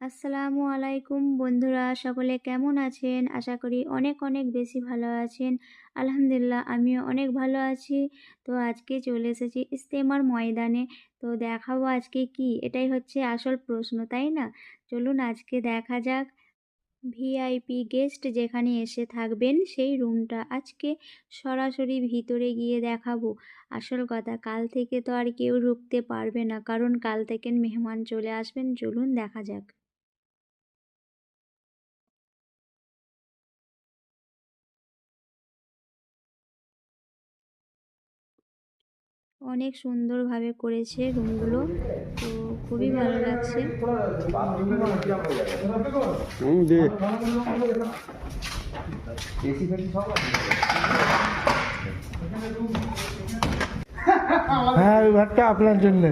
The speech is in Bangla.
আসসালামু আলাইকুম বন্ধুরা, সকলে কেমন আছেন? আশা করি অনেক অনেক বেশি ভালো আছেন। আলহামদুলিল্লাহ, আমিও অনেক ভালো আছি। তো আজকে চলে এসেছি ইস্তেমার ময়দানে। তো দেখাবো আজকে কি? এটাই হচ্ছে আসল প্রশ্ন, তাই না? চলুন আজকে দেখা যাক। ভিআইপি গেস্ট যেখানে এসে থাকবেন, সেই রুমটা আজকে সরাসরি ভিতরে গিয়ে দেখাবো। আসল কথা, কাল থেকে তো আর কেউ ঢুকতে পারবে না, কারণ কাল থেকে মেহমান চলে আসবেন। চলুন দেখা যাক। অনেক সুন্দরভাবে করেছে রুমগুলো। তো খুবই ভালো লাগছে। হ্যাঁ আপনার জন্য।